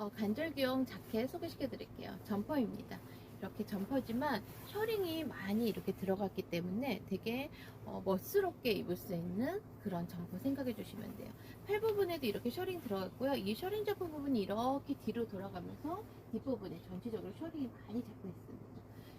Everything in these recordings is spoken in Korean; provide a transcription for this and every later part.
어, 간절기용 자켓 소개시켜 드릴게요. 점퍼입니다. 이렇게 점퍼지만 셔링이 많이 이렇게 들어갔기 때문에 되게 어, 멋스럽게 입을 수 있는 그런 점퍼 생각해 주시면 돼요. 팔 부분에도 이렇게 셔링 들어갔고요. 이 셔링 잡고 부분이 이렇게 뒤로 돌아가면서 뒷부분에 전체적으로 셔링이 많이 잡고 있습니다.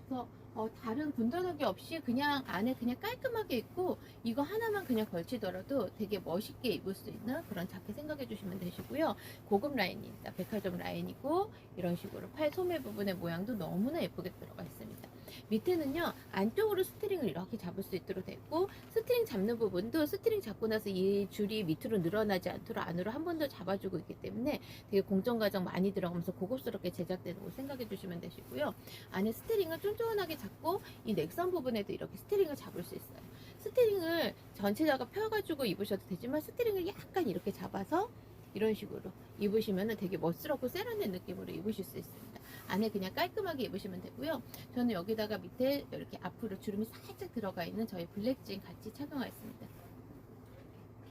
그래서 어, 다른 군더더기 없이 그냥 안에 그냥 깔끔하게 입고 이거 하나만 그냥 걸치더라도 되게 멋있게 입을 수 있는 그런 자켓 생각해 주시면 되시고요. 고급 라인입니다. 백화점 라인이고 이런 식으로 팔 소매 부분의 모양도 너무나 예쁘게 들어가 있습니다. 밑에는요 안쪽으로 스트링을 이렇게 잡을 수 있도록 됐고 스트링 잡는 부분도 스트링 잡고 나서 이 줄이 밑으로 늘어나지 않도록 안으로 한 번 더 잡아주고 있기 때문에 되게 공정 과정 많이 들어가면서 고급스럽게 제작되는 거 생각해 주시면 되시고요. 안에 스트링을 쫀쫀하게 잡고 이 넥선 부분에도 이렇게 스트링을 잡을 수 있어요. 스트링을 전체적으로 펴가지고 입으셔도 되지만 스트링을 약간 이렇게 잡아서 이런 식으로 입으시면 되게 멋스럽고 세련된 느낌으로 입으실 수 있습니다. 안에 그냥 깔끔하게 입으시면 되고요. 저는 여기다가 밑에 이렇게 앞으로 주름이 살짝 들어가 있는 저희 블랙진 같이 착용하였습니다.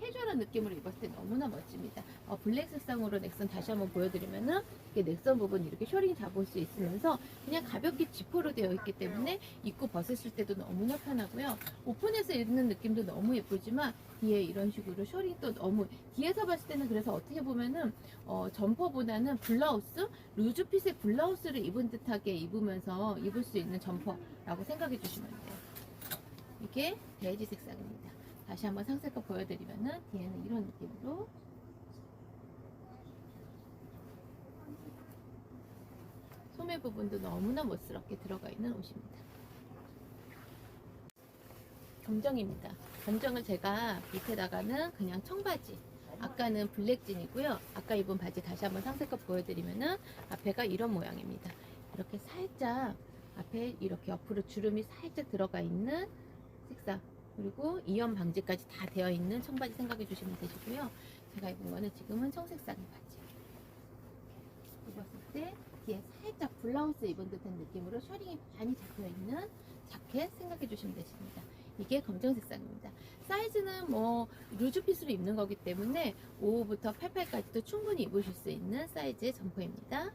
캐주얼한 느낌으로 입었을 때 너무나 멋집니다. 어, 블랙 색상으로 넥선 다시 한번 보여드리면은 넥선 부분 이렇게 셔링 잡을 수 있으면서 그냥 가볍게 지퍼로 되어 있기 때문에 입고 벗었을 때도 너무나 편하고요. 오픈해서 입는 느낌도 너무 예쁘지만 뒤에 이런 식으로 셔링도 너무 뒤에서 봤을 때는 그래서 어떻게 보면은 어, 점퍼보다는 블라우스 루즈핏의 블라우스를 입은 듯하게 입으면서 입을 수 있는 점퍼라고 생각해 주시면 돼요. 이게 베이지 색상입니다. 다시 한번 상세껏 보여드리면은 뒤에는 이런 느낌으로 소매 부분도 너무나 멋스럽게 들어가 있는 옷입니다. 검정입니다. 검정은 제가 밑에다가는 그냥 청바지. 아까는 블랙진이고요. 아까 입은 바지 다시 한번 상세껏 보여드리면은 앞에가 이런 모양입니다. 이렇게 살짝 앞에 이렇게 옆으로 주름이 살짝 들어가 있는 색상 그리고 이염 방지까지 다 되어 있는 청바지 생각해 주시면 되시고요. 제가 입은 거는 지금은 청색상의 바지. 입었을 때 뒤에 살짝 블라우스 입은 듯한 느낌으로 셔링이 많이 잡혀 있는 자켓 생각해 주시면 되십니다. 이게 검정 색상입니다. 사이즈는 뭐 루즈 핏으로 입는 거기 때문에 5부터 88까지도 충분히 입으실 수 있는 사이즈의 점퍼입니다.